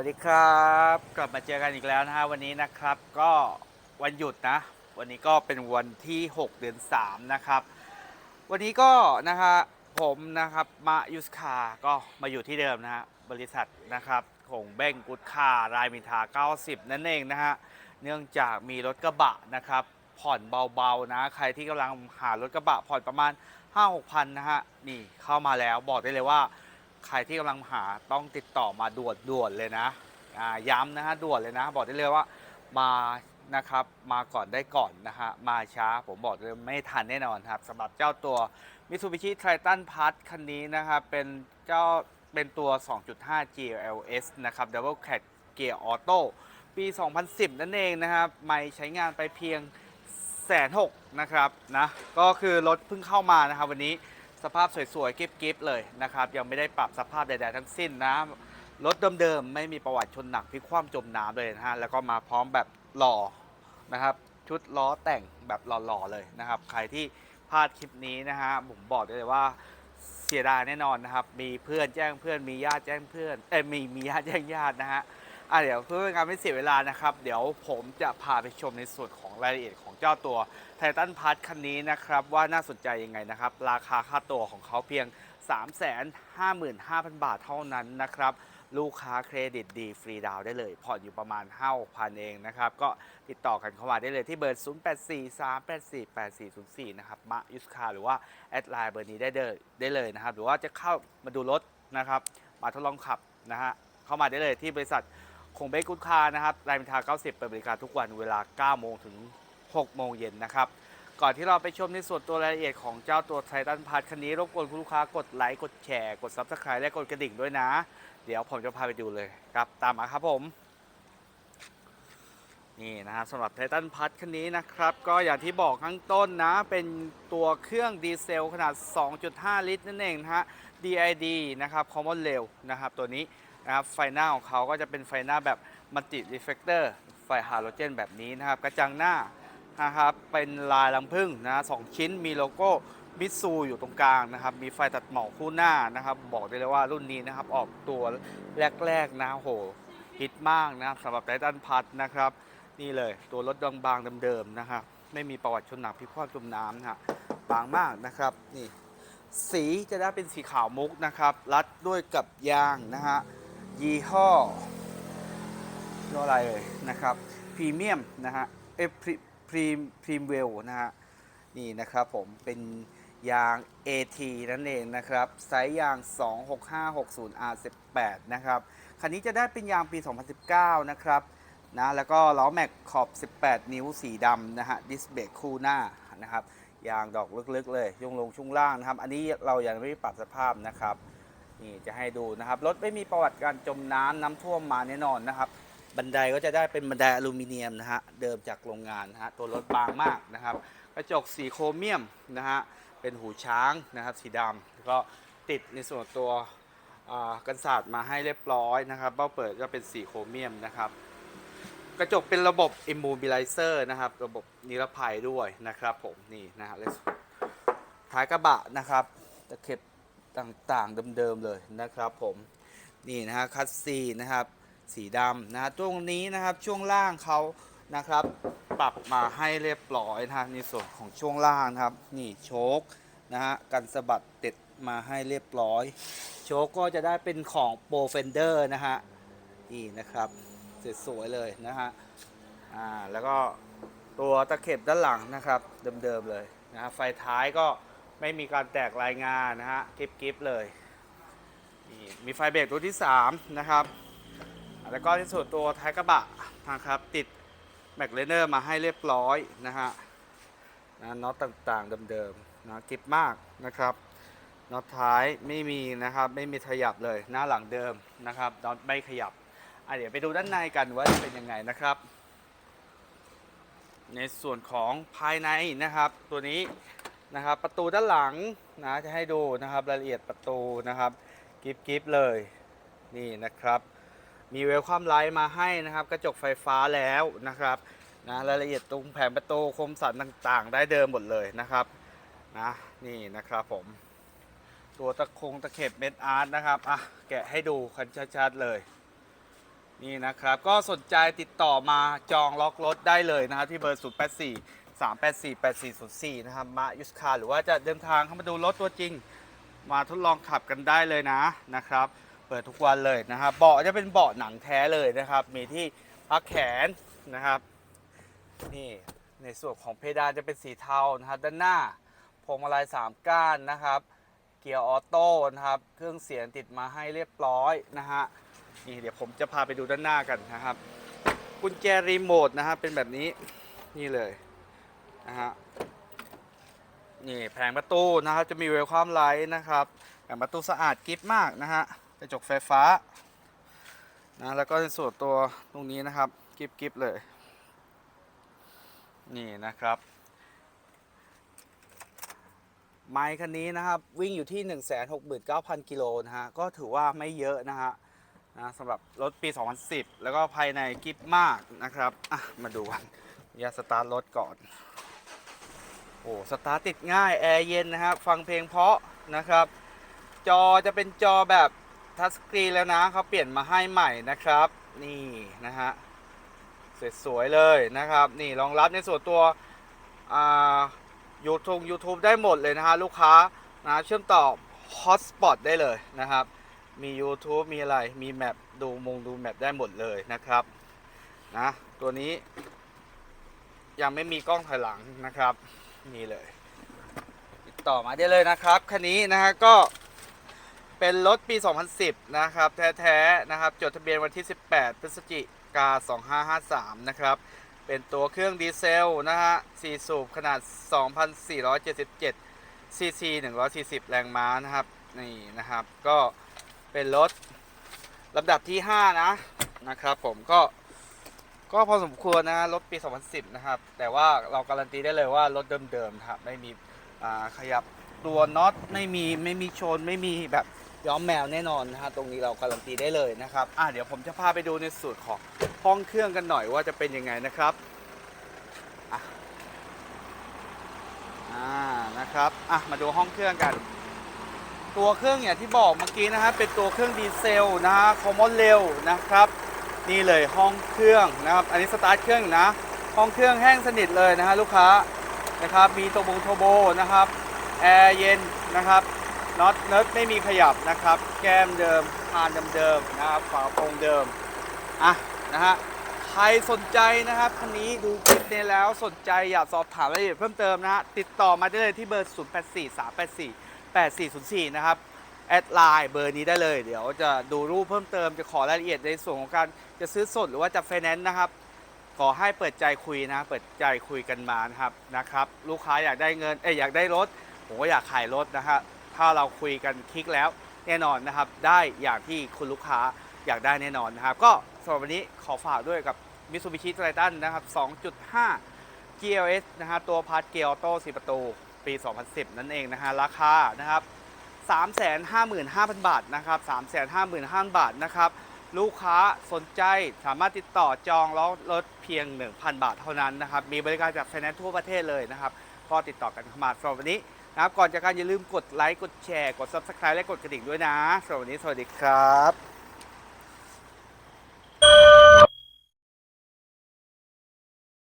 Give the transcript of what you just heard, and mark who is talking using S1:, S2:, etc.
S1: วัสดีครับ กลับมาเจอกันอีกแล้วนะฮะวันนี้นะครับก็วันหยุดนะ วันนี้ก็เป็นวันที่ 6 เดือน 3 นะครับ วันนี้ก็นะฮะผมนะครับมายุสคาก็มาอยู่ที่เดิมนะฮะบริษัทนะครับของเบ้งกุดคารายมินทา 90 นั่นเองนะฮะเนื่องจากมีรถกระบะนะครับ ผ่อนเบาๆนะ ใครที่กำลังหารถกระบะผ่อนประมาณ 5-6พันนะฮะนี่เข้ามาแล้วบอกได้เลยว่า ใครที่กำลังหาต้องติดต่อมาด่วนด่วนๆเลยนะย้ำนะฮะด่วนเลยนะ บอกได้เลยว่ามานะครับมาก่อนได้ก่อนนะฮะมาช้าผมบอกเลยไม่ทันแน่นอนครับสำหรับเจ้าตัว Mitsubishi Triton Plus คันนี้นะครับเป็นเจ้าเป็นตัว 2.5 GLS นะครับ Double Cat Gear Auto ปี 2010 นั่นเองนะครับ ไม่ใช้งานไปเพียงแสนหกนะครับนะก็คือรถเพิ่งเข้ามานะครับวันนี้ สภาพสวยๆกิ๊บๆเลยนะครับ ยังไม่ได้ปรับสภาพใดๆทั้งสิ้นนะรถเดิมๆไม่มีประวัติชนหนักพลิกคว่ำจมน้ำเลยนะฮะแล้วก็มาพร้อมแบบหล่อนะครับ ชุดล้อแต่งแบบหล่อๆเลยนะครับ ใครที่พลาดคลิปนี้นะฮะผมบอกได้เลยว่าเสียดายแน่นอนนะครับ มีเพื่อนแจ้งเพื่อนมีญาติแจ้งเพื่อนเอ้ยมีมีญาติแจ้งญาตินะฮะ อะเดี๋ยวเพื่อเป็นการไม่เสียเวลานะครับ เดี๋ยวผมจะพาไปชมในส่วนของรายละเอียดของเจ้าตัวไททันพัทคันนี้นะครับ ว่าน่าสนใจยังไงนะครับ ราคาค่าตัวของเขาเพียง 355,000 บาทเท่านั้นนะครับ ลูกค้าเครดิตดี ฟรีดาวได้เลยผ่อนอยู่ประมาณ5พันเองนะครับ ก็ติดต่อกันเข้ามาได้เลยที่เบอร์ 0843848404 นะครับมะยุสคาหรือว่า แอดไลน์เบอร์นี้ได้เลยได้เลยนะครับ หรือว่าจะเข้ามาดูรถนะครับ มาทดลองขับนะฮะเข้ามาได้เลยที่บริษัท คงเบกุดคานะครับรายมินทา 90 เปิดบริการทุกวันเวลา 9 โมงถึง 6 โมงเย็นนะครับ ก่อนที่เราไปชมในส่วนตัวรายละเอียดของเจ้าตัวไททันพัทคันนี้ รบกวนคุณลูกค้ากดไลค์ กดแชร์ กด Subscribe และกดกระดิ่งด้วยนะ เดี๋ยวผมจะพาไปดูเลยครับ ตามมาครับผม นี่นะฮะสำหรับไททันพัทคันนี้นะครับ ก็อย่างที่บอกข้างต้นนะ เป็นตัวเครื่องดีเซลขนาด 2.5 ลิตรนั่นเองนะฮะ DID นะครับ Common Rail นะครับตัวนี้ นะครับไฟหน้าของเขาก็จะเป็นไฟหน้าแบบมัลติรีเฟกเตอร์ไฟฮาโลเจนแบบนี้นะครับกระจังหน้านะครับเป็นลายลังพึ่งนะสองชิ้นมีโลโก้มิตซูอยู่ตรงกลางนะครับ มีไฟตัดหมอกคู่หน้านะครับ บอกได้เลยว่ารุ่นนี้นะครับ ออกตัวแรกๆนะโหฮิตมากนะครับสำหรับไททันพัทนะครับ นี่เลยตัวรถบางๆเดิมๆนะครับ ไม่มีประวัติชนหนักพิกคว่ำจมน้ำนะฮะบางมากนะครับนี่สีจะได้เป็นสีขาวมุกนะครับ รัดด้วยกับยางนะฮะ ยี่ห้ออะไรเลยนะครับพรีเมียมนะฮะเอพรีพรีพรีมเวลนะฮะนี่นะครับผมเป็นยาง AT นั่นเองนะครับไซส์ยาง 26560 R18 นะครับคันนี้จะได้เป็นยางปี 2019 นะครับนะแล้วก็ล้อแม็กขอบ 18 นิ้วสีดำนะฮะดิสเบรกคู่หน้านะครับยางดอกลึกๆเลยยงลงช่วงล่างนะครับ อันนี้เรายังไม่ปรับสภาพนะครับ นี่จะให้ดูนะครับรถไม่มีประวัติการจมน้ำน้ำท่วมมาแน่นอนนะครับ บันไดก็จะได้เป็นบันไดอลูมิเนียมนะฮะเดิมจากโรงงานนะฮะตัวรถบางมากนะครับ กระจกสีโครเมียมนะฮะเป็นหูช้างนะครับ สีดำแล้วก็ติดในส่วนตัวกันศาสตร์มาให้เรียบร้อยนะครับเบ้าเปิดก็เป็นสีโครเมียมนะครับกระจกเป็นระบบ immobilizer นะครับ ระบบนิรภัยด้วยนะครับผมนี่นะฮะท้ายกระบะนะครับตะเข็บ ต่างๆเดิมๆเลยนะครับผมนี่นะฮะคัสซีนะครับสีดำนะฮะตรงนี้นะครับช่วงล่างเขานะครับ ปรับมาให้เรียบร้อยนะฮะในส่วนของช่วงล่างนะครับ นี่โชคนะฮะกันสะบัดติดมาให้เรียบร้อย โชคก็จะได้เป็นของโปรเฟนเดอร์นะฮะนี่นะครับสวยๆเลยนะฮะอ่าแล้วก็ตัวตะเข็บด้านหลังนะครับเดิมๆเลยนะฮะไฟท้ายก็ ไม่มีการแตกรายงานนะฮะกริบเลยนี่มีไฟเบรกตัวที่ 3 นะครับ แล้วก็ที่สุดตัวท้ายกระบะนะครับติดแม็กเลเนอร์มาให้เรียบร้อยนะฮะนะน็อตต่างๆเดิมๆนะกริบมากนะครับน็อตท้ายไม่มีนะครับไม่มีขยับเลยหน้าหลังเดิมนะครับน็อตไม่ขยับอะเดี๋ยวไปดูด้านในกันว่าจะเป็นยังไงนะครับ ในส่วนของภายในนะครับ ตัวนี้ นะครับ ประตูด้านหลังนะจะให้ดูนะครับรายละเอียดประตูนะครับกิฟกิฟเลยนี่นะครับ มีเวลคัมไลท์มาให้นะครับ กระจกไฟฟ้าแล้วนะครับนะรายละเอียดตรงแผงประตูคมสันต่างๆ ได้เดิมหมดเลยนะครับนะนี่นะครับผม ตัวตะคงตะเข็บเม็ดอาร์ตนะครับอะแกะให้ดูคันชัดๆเลย นี่นะครับ ก็สนใจติดต่อมาจองล็อกรถได้เลยนะครับที่เบอร์ 0 8 4 3 8 4 8 4 0 4 นะครับมายุสคาหรือว่าจะเดินทางเข้ามาดูรถตัวจริง มาทดลองขับกันได้เลยนะนะครับ เปิดทุกวันเลยนะครับเบาะจะเป็นเบาะหนังแท้เลยนะครับ มีที่พักแขนนะครับนี่ในส่วนของเพดานจะเป็นสีเทานะครับด้านหน้าพวงมาลัย3ก้านนะครับเกียร์ออโต้นะครับเครื่องเสียงติดมาให้เรียบร้อยนะฮะนี่เดี๋ยวผมจะพาไปดูด้านหน้ากันนะครับกุญแจรีโมทนะฮะเป็นแบบนี้นี่เลย นะฮะนี่แผงประตูนะครับจะมีเวลความไลท์นะครับแผงประตูสะอาดกริบมากนะฮะกระจกไฟฟ้านะแล้วก็ในส่วนตัวตรงนี้นะครับกริบกริบเลย นี่นะครับไมค์คันนี้นะครับวิ่งอยู่ที่ 169,000 กิโลนะฮะก็ถือว่าไม่เยอะนะฮะนะสำหรับรถปี 2010 แล้วก็ภายในกิฟมากนะครับอะมาดูกันยาสตาร์ทรถก่อน โอ้สตาร์ทติดง่ายแอร์เย็นนะครับฟังเพลงเพราะนะครับ จอจะเป็นจอแบบทัชสกรีนแล้วนะเขาเปลี่ยนมาให้ใหม่นะครับ นี่นะฮะสวยๆเลยนะครับ นี่รองรับในส่วนตัวอ่ายูทูบ YouTube ได้หมดเลยนะฮะลูกค้านะเชื่อมต่อ Hotspot ได้เลยนะครับ มี YouTube มีอะไรมีแมปดูมงดูแมปได้หมดเลยนะครับนะตัวนี้ยังไม่มีกล้องถอยหลังนะครับ นี่เลย ติดต่อมาได้เลยนะครับคันนี้นะฮะก็เป็นรถปี 2010 นะครับ แท้ๆนะครับ จดทะเบียนวันที่ 18 พฤศจิกา 2553 นะครับ เป็นตัวเครื่องดีเซลนะฮะ4สูบขนาด 2,477 ซีซี 140 แรงม้านะครับ นี่นะครับ ก็เป็นรถลำดับที่ 5 นะ นะครับผมก็ ก็พอสมควรนะรถปี 2010 นะครับ แต่ว่าเราการันตีได้เลยว่ารถเดิมๆครับไม่มีขยับตัวน็อตไม่มีไม่มีชนไม่มีแบบย้อมแมวแน่นอนนะฮะตรงนี้เราการันตีได้เลยนะครับอะเดี๋ยวผมจะพาไปดูในสูตรของห้องเครื่องกันหน่อยว่าจะเป็นยังไงนะครับอ่านะครับอะมาดูห้องเครื่องกัน ตัวเครื่องอย่างที่บอกเมื่อกี้นะฮะเป็นตัวเครื่องดีเซลนะฮะคอมมอนเร็วนะครับ นี่เลยห้องเครื่องนะครับ อันนี้สตาร์ทเครื่องนะ ห้องเครื่องแห้งสนิทเลยนะฮะลูกค้านะครับ มีตัวบงโทโบนะครับแอร์เย็นนะครับน็อตเนิร์ดไม่มีขยับนะครับ แก้มเดิมพานเดิมๆนะครับฝาโปรงเดิมอะนะฮะใครสนใจนะครับคันนี้ดูคลิปนี้แล้วสนใจอยากสอบถามรายละเอียดเพิ่มเติมนะฮะติดต่อมาได้เลยที่เบอร์ 0 8 4 3 8 4 8404 นะครับ แอดไลน์เบอร์นี้ได้เลย เดี๋ยวจะดูรูปเพิ่มเติมจะขอรายละเอียดในส่วนของการจะซื้อสดหรือว่าจะไฟแนนซ์นะครับขอให้เปิดใจคุยนะ เปิดใจคุยกันมานะครับนะครับ ลูกค้าอยากได้เงินเอ้ยอยากได้รถ ผมก็อยากขายรถนะฮะถ้าเราคุยกันคลิกแล้วแน่นอนนะครับ ได้อย่างที่คุณลูกค้าอยากได้แน่นอนนะครับ ก็สำหรับวันนี้ขอฝากด้วยกับ Mitsubishi Triton นะครับ 2.5 GLS นะฮะตัวพาร์ทเกียร์ออโต้4ประตู ปี 2010 นั่นเองนะฮะราคานะครับ 355,000 บาทนะครับ355,000 บาทนะครับลูกค้าสนใจสามารถติดต่อจองแล้วลดเพียง 1,000 บาทเท่านั้นนะครับมีบริการจากไฟแนนซ์ทั่วประเทศเลยนะครับก็ติดต่อกันเข้ามาสำหรับวันนี้นะครับก่อนจากการอย่าลืมกดไลค์กดแชร์กด Subscribe และกดกระดิ่งด้วยนะสำหรับวันนี้สวัสดีครับ